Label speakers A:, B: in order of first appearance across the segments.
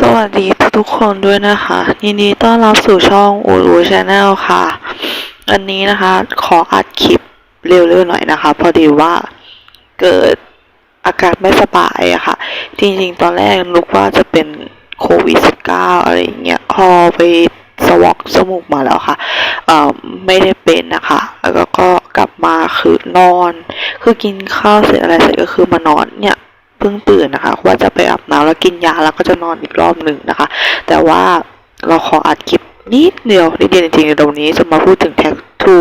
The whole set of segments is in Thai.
A: สวัสดีทุกๆคนด้วยนะคะ ยินดีต้อนรับสู่ช่องอูรูชาแนลค่ะ อันนี้นะคะ ขออัดคลิปเร็วๆหน่อยนะคะ พอดีว่าเกิดอาการไม่สบายอะค่ะ จริงๆ ตอนแรกนึกว่าจะเป็นโควิด -19 อะไรอย่างเงี้ยพอไปสวอกจมูกมาแล้วค่ะเอ่อไม่ได้เป็นนะคะ แล้วก็กลับมาคือนอน คือกินข้าวเสร็จอะไรเสร็จก็คือมานอนเนี่ย พิ่งตื่นนะคะ ว่าจะไปอาบน้ำแล้วกินยาแล้วก็จะนอนอีกรอบหนึ่งนะคะ แต่ว่าเราขออัดคลิปนิดเดียวนิดเดียวจริงๆในตรงนี้จะมาพูดถึงแท็กทู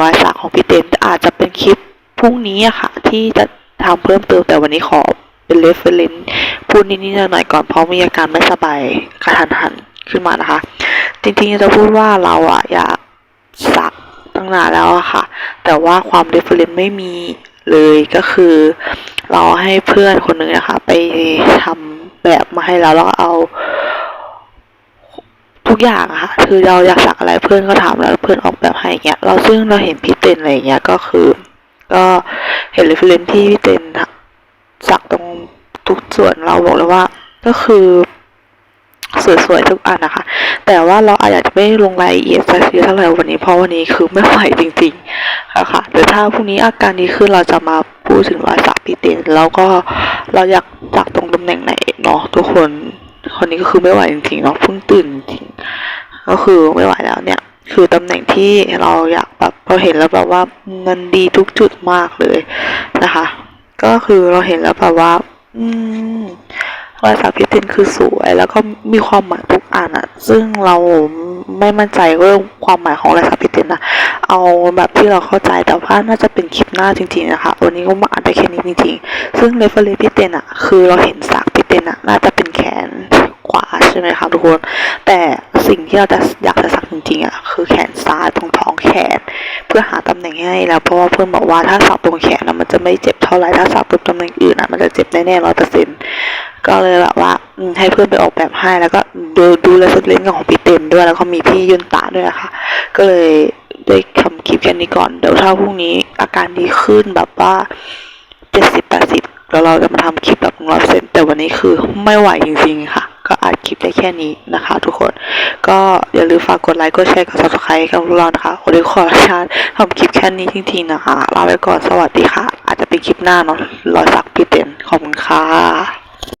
A: รอยสักของพี่เต้นอาจจะเป็นคลิปพรุ่งนี้อะค่ะ ที่จะทำเพิ่มเติมแต่วันนี้ขอเป็นเรฟเฟรนพูดนิดๆหน่อยๆก่อนเพราะมีอาการไม่สบายกระทันหันขึ้นมานะคะ จริงๆจะพูดว่าเราอะอยากสักตั้งนานแล้วอะค่ะ แต่ว่าความเรฟเฟรนไม่มี เลยก็คือเราให้เพื่อนคนหนึ่งนะคะ ไปทำแบบมาให้แล้วแล้วเอาทุกอย่างอะค่ะ คือเราอยากสักอะไรเพื่อนก็ถามแล้วเพื่อนออกแบบให้เงี้ย เราซึ่งเราเห็นพี่เต้นอะไรเงี้ยก็คือ ก็เห็นเรฟเฟรนที่พี่เต้นสักตรงทุกส่วนเราบอกเลยว่า ก็คือสวยๆทุกอันนะคะ แต่ว่าเราอาจจะไม่ลงรายละเอียดสักทีเท่าไหร่วันนี้เพราะวันนี้คือไม่ไหวจริงๆค่ะค่ะแต่ถ้าพรุ่งนี้อาการดีขึ้นเราจะมาพูดถึงรอยสักพี่เตนแล้วก็เราอยากสักตรงตำแหน่งไหนเนาะทุกคนคนนี้ก็คือไม่ไหวจริงๆเนาะเพิ่งตื่นจริงก็คือไม่ไหวแล้วเนี่ยคือตำแหน่งที่เราอยากแบบเราเห็นแล้วแบบว่ามันดีทุกจุดมากเลยนะคะ ก็คือเราเห็นแล้วแบบว่า อืม รอยสักพี่เต้นคือสวย แล้วก็มีความหมายทุกอันอะซึ่งเราไม่มั่นใจเรื่องความหมายของรอยสักพี่เต้นนะเอาแบบที่เราเข้าใจแต่ว่าน่าจะเป็นคลิปหน้าจริง ๆนะคะ วันนี้ก็มาอัดได้แค่นี้จริงๆ ซึ่งเรฟเฟอร์เรพี่เตนอะคือเราเห็นสักพี่เตนอะน่าจะเป็นแขนขวาใช่ไหมคะทุกคน แต่ สิ่งที่เราจะอยากจะสักจริงๆอะคือแขนซ้ายตรงท้องแขน เพื่อหาตำแหน่งให้แล้วเพราะว่าเพื่อนบอกว่าถ้าสักตรงแขนนะมันจะไม่เจ็บเท่าไหร่ถ้าสักตรงตำแหน่งอื่นอะมันจะเจ็บแน่ๆร้อยเปอร์เซ็นต์ก็เลยแบบว่าให้เพื่อนไปออกแบบให้แล้วก็ดูดูแลสุดเล่นของพี่เต็มด้วยแล้วก็มีพี่ยุนตาด้วยนะคะก็เลยได้ทำคลิปแค่นี้ก่อนเดี๋ยวถ้าพรุ่งนี้อาการดีขึ้นแบบว่าเจ็ดสิบแปดสิบแล้วเราจะมาทำคลิปแบบร้อยเปอร์เซ็นต์แต่วันนี้คือไม่ไหวจริงๆค่ะ ก็อัดคลิปได้แค่นี้นะคะ ทุกคน ก็อย่าลืมฝากกดไลค์กดแชร์กด subscribe กับพวกเรานะคะวันนี้ขออนุญาตทำคลิปแค่นี้จริงๆนะคะลาไปก่อนสวัสดีค่ะ อาจจะเป็นคลิปหน้าเนาะรอยสักพี่เต็นขอบคุณค่ะ